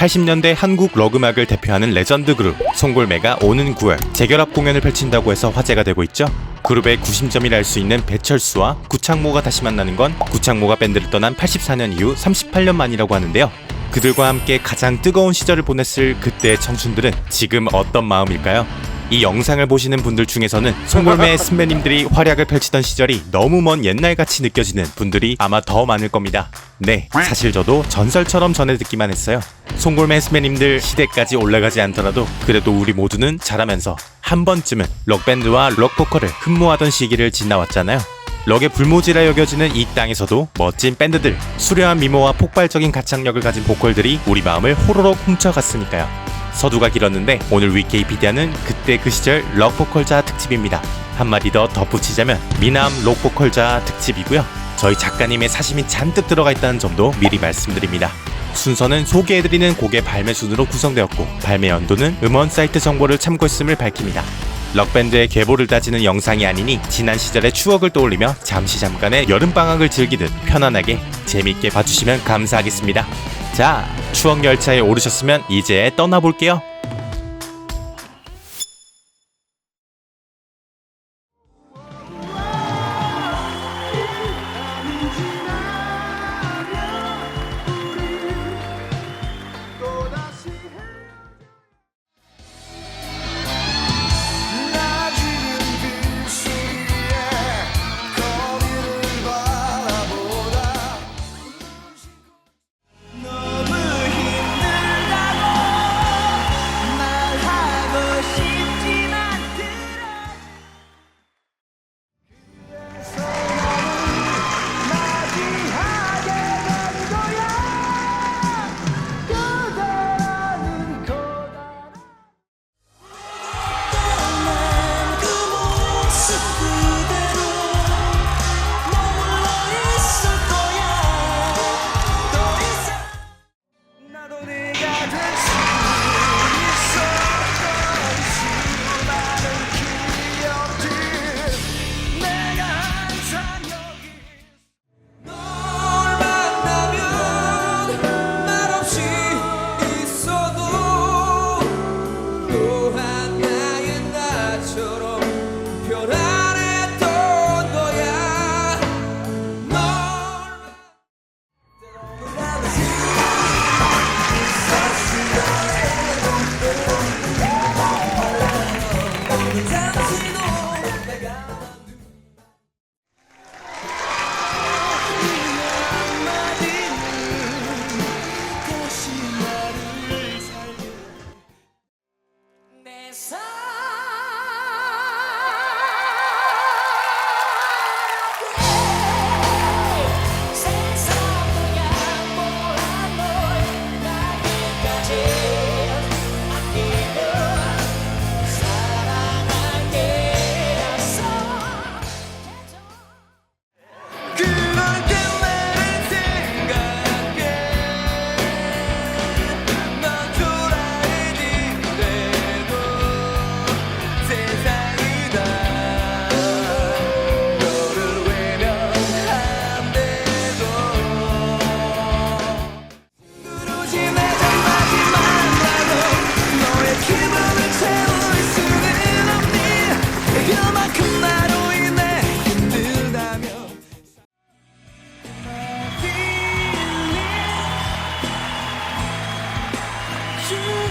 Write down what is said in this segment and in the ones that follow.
80년대 한국 럭음악을 대표하는 레전드 그룹 송골매가 오는 9월 재결합 공연을 펼친다고 해서 화제가 되고 있죠. 그룹의 구심점이라 할 수 있는 배철수와 구창모가 다시 만나는 건 구창모가 밴드를 떠난 84년 이후 38년 만이라고 하는데요. 그들과 함께 가장 뜨거운 시절을 보냈을 그때의 청춘들은 지금 어떤 마음일까요? 이 영상을 보시는 분들 중에서는 송골매의 선배님들이 활약을 펼치던 시절이 너무 먼 옛날같이 느껴지는 분들이 아마 더 많을 겁니다. 네, 사실 저도 전설처럼 전해 듣기만 했어요. 송골매 선배님들 시대까지 올라가지 않더라도 그래도 우리 모두는 자라면서 한 번쯤은 록밴드와 록보컬을 흠모하던 시기를 지나왔잖아요. 럭의 불모지라 여겨지는 이 땅에서도 멋진 밴드들, 수려한 미모와 폭발적인 가창력을 가진 보컬들이 우리 마음을 호로록 훔쳐갔으니까요. 서두가 길었는데 오늘 위키피디아는 그때 그 시절 럭보컬자 특집입니다. 한마디 더 덧붙이자면 미남 록보컬자 특집이고요. 저희 작가님의 사심이 잔뜩 들어가 있다는 점도 미리 말씀드립니다. 순서는 소개해드리는 곡의 발매 순으로 구성되었고 발매 연도는 음원 사이트 정보를 참고했음을 밝힙니다. 럭밴드의 계보를 따지는 영상이 아니니 지난 시절의 추억을 떠올리며 잠시 잠깐의 여름방학을 즐기듯 편안하게 재밌게 봐주시면 감사하겠습니다. 자, 추억 열차에 오르셨으면 이제 떠나볼게요.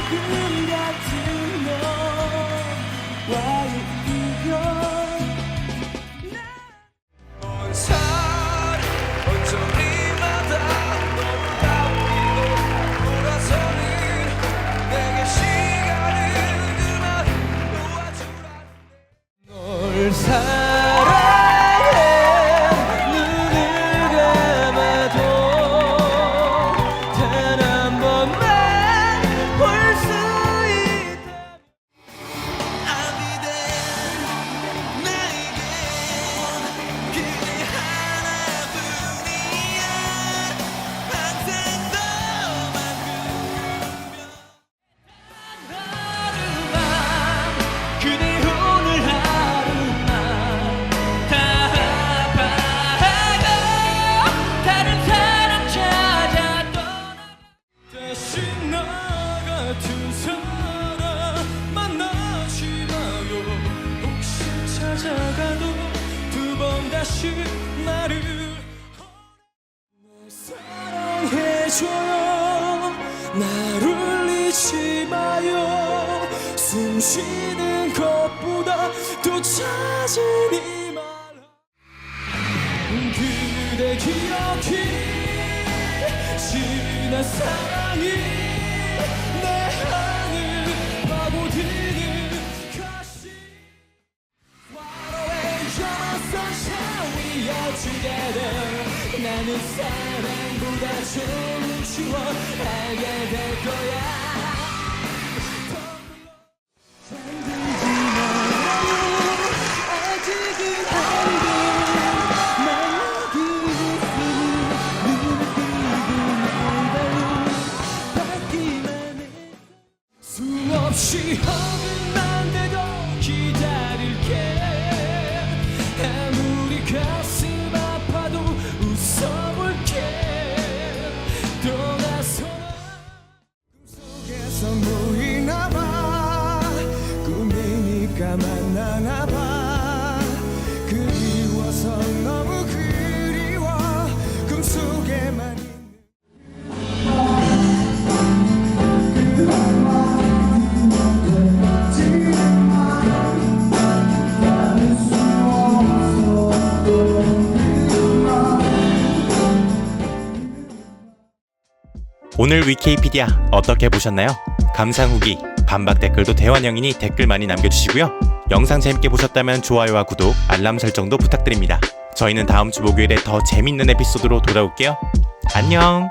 죽음 같은 너와의 이별 다시 나를 사랑해줘요. 날 울리지 마요. 숨 쉬는 것보다 더 찾은 이 말아 그대 기억이 지난 사랑이 알게 될 거야 잠들 오늘 위키피디아 어떻게 보셨나요? 감상 후기, 반박 댓글도 대환영이니 댓글 많이 남겨주시고요. 영상 재밌게 보셨다면 좋아요와 구독, 알람 설정도 부탁드립니다. 저희는 다음 주 목요일에 더 재밌는 에피소드로 돌아올게요. 안녕!